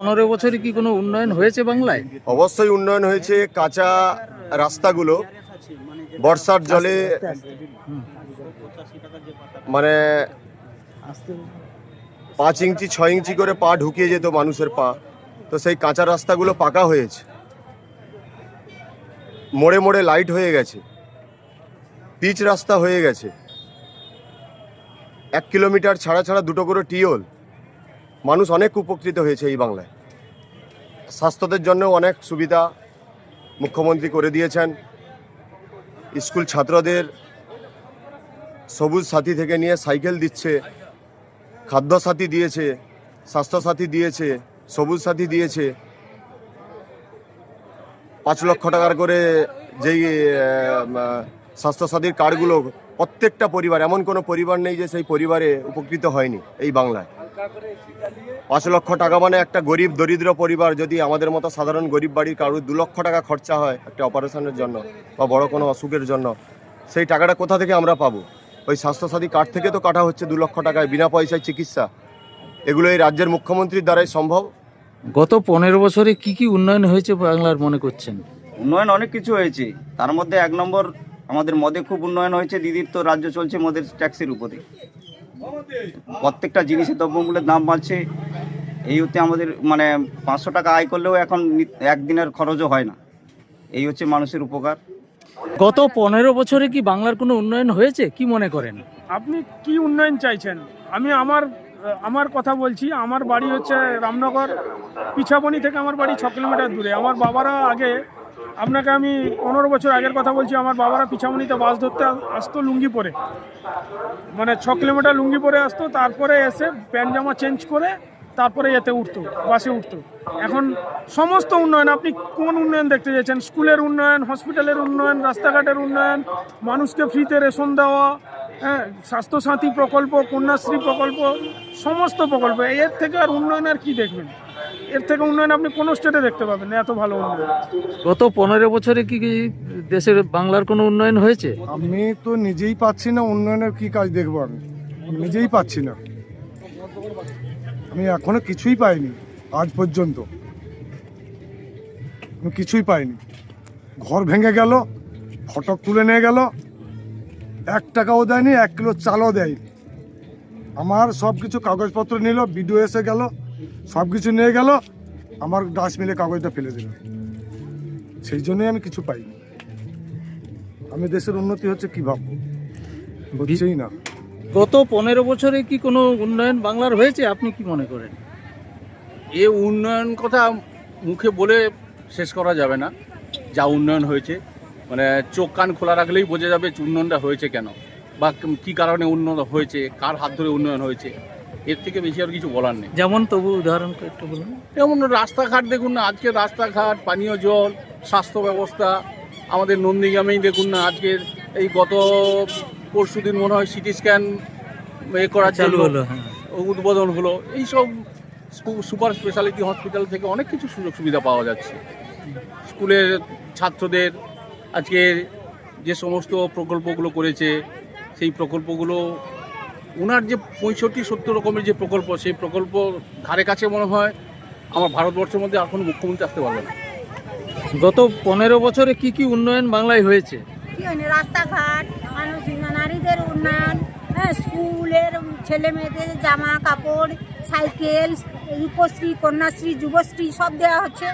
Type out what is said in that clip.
পনেরো বছরে কি কোনো উন্নয়ন হয়েছে বাংলায়? অবশ্যই উন্নয়ন হয়েছে, কাঁচা রাস্তাগুলো, বর্ষার জলে মানে পাঁচ ইঞ্চি, ছয় ইঞ্চি করে পা ঢুকিয়ে যেত মানুষের পা। তো সেই কাঁচা রাস্তাগুলো পাকা হয়েছে। মোড়ে মোড়ে লাইট হয়ে গেছে। পিচ রাস্তা হয়ে গেছে। এক কিলোমিটার ছাড়া ছাড়া দুটো করে টিওল মানুষ অনেক উপকৃত হয়েছে এই বাংলায়। স্বাস্থ্যদের জন্য অনেক সুবিধা মুখ্যমন্ত্রী করে দিয়েছেন। স্কুল ছাত্রদের সবুজ সাথী থেকে নিয়ে সাইকেল দিচ্ছে, খাদ্য সাথী দিয়েছে স্বাস্থ্যসাথী দিয়েছে, সবুজ সাথী দিয়েছে। পাঁচ লক্ষ টাকার করে যেই স্বাস্থ্যসাথীর কার্ডগুলো প্রত্যেকটা পরিবার, এমন কোনো পরিবার নেই যে সেই পরিবারে উপকৃত হয়নি এই বাংলায়। পাঁচ লক্ষ টাকা মানে একটা গরিব দরিদ্র পরিবার যদি আমাদের মতো সাধারণ গরিব বাড়ির কারোর দু লক্ষ টাকা খরচা হয় একটা অপারেশনের জন্য বা বড় কোনো অসুখের জন্য সেই টাকাটা কোথা থেকে আমরা পাবো? ওই স্বাস্থ্যসাথী কার্ড থেকে তো কাটা হচ্ছে দু লক্ষ টাকায় বিনা পয়সায় চিকিৎসা। এগুলো এই রাজ্যের মুখ্যমন্ত্রীর দ্বারাই সম্ভব? গত পনেরো বছরে কি কি উন্নয়ন হয়েছে বাংলার মনে করছেন? উন্নয়ন অনেক কিছু হয়েছে। তার মধ্যে এক নম্বর আমাদের মদে খুব উন্নয়ন হয়েছে। দিদির তো রাজ্য চলছে মদের ট্যাক্সির উপরে প্রত্যেকটা জিনিসের দ্রব্যমূল্যের দাম বাড়ছে। এই হতে আমাদের মানে পাঁচশো টাকা আয় করলেও এখন একদিনের খরচও হয় না। এই হচ্ছে মানুষের উপকার। গত পনেরো বছরে কি বাংলার কোনো উন্নয়ন হয়েছে? কি মনে করেন? আপনি কি উন্নয়ন চাইছেন? আমি আমার আমার কথা বলছি আমার বাড়ি হচ্ছে রামনগর পিছাবনি থেকে আমার বাড়ি ছ কিলোমিটার দূরে। আমার বাবারা আগে আপনাকে আমি পনেরো বছর আগের কথা বলছি, আমার বাবারা পিছামনিতে বাস ধরতে আসতো লুঙ্গি পরে মানে ছ কিলোমিটার লুঙ্গি পরে আসতো, তারপরে এসে প্যান্ট জামা চেঞ্জ করে তারপরে এতে উঠতো, বাসে উঠতো। এখন সমস্ত উন্নয়ন, আপনি কোন উন্নয়ন দেখতে চাইছেন? স্কুলের উন্নয়ন, হসপিটালের উন্নয়ন, রাস্তাঘাটের উন্নয়ন, মানুষকে ফ্রিতে রেশন দেওয়া হ্যাঁ স্বাস্থ্যসাথী প্রকল্প, কন্যাশ্রী প্রকল্প, সমস্ত প্রকল্প, এর থেকে আর উন্নয়ন আর কি দেখবেন? এর থেকে উন্নয়ন আপনি কোনো স্টেটে দেখতে পাবেন? না এত ভালো উন্নয়ন। গত পনেরো বছরে কি কি দেশের বাংলার কোনো উন্নয়ন হয়েছে? আমি তো নিজেই পাচ্ছি না উন্নয়নের কি কাজ দেখব আমি। আমি নিজেই পাচ্ছি না। আমি এখনও কিছুই পাইনি আজ পর্যন্ত। আমি কিছুই পাইনি। ঘর ভেঙে গেল ফটক তুলে নিয়ে গেল। এক টাকাও দেয়নি এক কিলো চালও দেয়নি। আমার সব কিছু কাগজপত্র নিল বিডিও এসে গেল। সব কিছু নিয়ে গেল আমার ডাস্টবিনে কাগজটা ফেলে দিল। সেই জন্যই আমি কিছু পাইনি। আমি দেশের উন্নতি হচ্ছে কি ভাববো? হচ্ছেই না। গত পনেরো বছরে কি কোনো উন্নয়ন বাংলার হয়েছে? আপনি কি মনে করেন? এ উন্নয়ন কথা মুখে বলে শেষ করা যাবে না। যা উন্নয়ন হয়েছে মানে চোখ কান খোলা রাখলেই বোঝা যাবে উন্নয়নটা হয়েছে কেন? বা কি কারণে উন্নত হয়েছে? কার হাত ধরে উন্নয়ন হয়েছে? এর থেকে বেশি আর কিছু বলার নেই। যেমন তবু উদাহরণ একটু বলুন। যেমন রাস্তাঘাট দেখুন না আজকে রাস্তাঘাট পানীয় জল স্বাস্থ্য ব্যবস্থা আমাদের নন্দীগ্রামেই দেখুন না আজকে এই গত পরশু দিন মনে হয় সিটি স্ক্যান এ করা চালু হলো হ্যাঁ। উদ্বোধন হলো। এইসব সু- সুপার স্পেশালিটি হসপিটাল থেকে অনেক কিছু সুযোগ সুবিধা পাওয়া যাচ্ছে। স্কুলের ছাত্রদের আজকে যে সমস্ত প্রকল্পগুলো করেছে সেই প্রকল্পগুলো ওনার যে পঁয়ষট্টি সত্তর রকমের যে প্রকল্প সেই প্রকল্প ধারে কাছে মনে হয় আমার ভারতবর্ষের মধ্যে এখন মুখ্যমন্ত্রী আসতে পারবে না। গত পনেরো বছরে কি কি উন্নয়ন বাংলায় হয়েছে? রাস্তাঘাট মানুষ নারীদের উন্নয়ন হ্যাঁ স্কুলের ছেলে মেয়েদের জামা কাপড় সাইকেল রূপশ্রী কন্যাশ্রী যুবশ্রী সব দেওয়া হচ্ছে।